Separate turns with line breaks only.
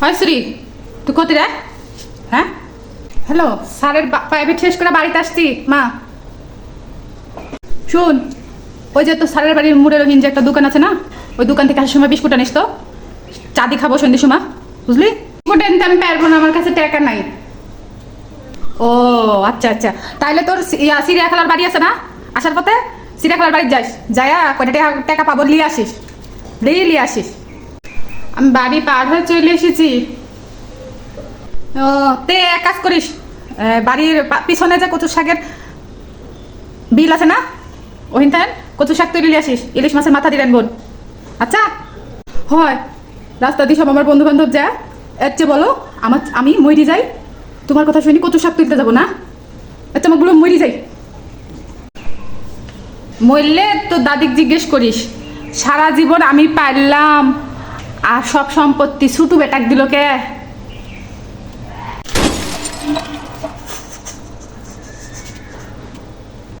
হয় শ্রী, তুই কত রে? হ্যাঁ? হ্যালো, স্যারের প্রাইভেট শেষ করে বাড়িতে আসছি, মা। শুন, ওই যে তো স্যারের বাড়ির মুড়ের রহিন যে একটা দোকান আছে না, ওই দোকান থেকে আসার সময় বিস্কুট আনিস তো। চাঁদি খাব সন্ধ্যে সময়, বুঝলি? বিস্কুট আনতে আমি পারব না, আমার কাছে টাকা নাই। ও আচ্ছা আচ্ছা। তাইলে তোর সিরিয়া খেলার বাড়ি আছে না? আসার পথে সিরিয়া খেলার বাড়ি যাস, যায়া কয়টা টাকা পাবো, নিয়ে আসিস। নিয়ে আসিস। আমি বাড়ি পার হয়ে চলে এসেছি। তে এক কাজ করিস। বাড়ির পিছনে যে কচু শাকের বিল আছে না? ওহিন থাকেন কচু শাক তুই নিয়ে আসিস। ইলিশ মাছের মাথা দিলেন বোন আচ্ছা? হয়। রাস্তা দিয়ে সব আমার বন্ধু বান্ধব যায়। এর চেয়ে বলো, আমার আমি মরি যাই। তোমার কথা শুনি কচু শাক তুলতে যাব না। আচ্ছা আমার বলো, মরি যাই। মরলে তো দাদিক জিজ্ঞেস করিস, সারা জীবন আমি পারলাম। আর সব সম্পত্তি ছুটু বেটাক দিল কে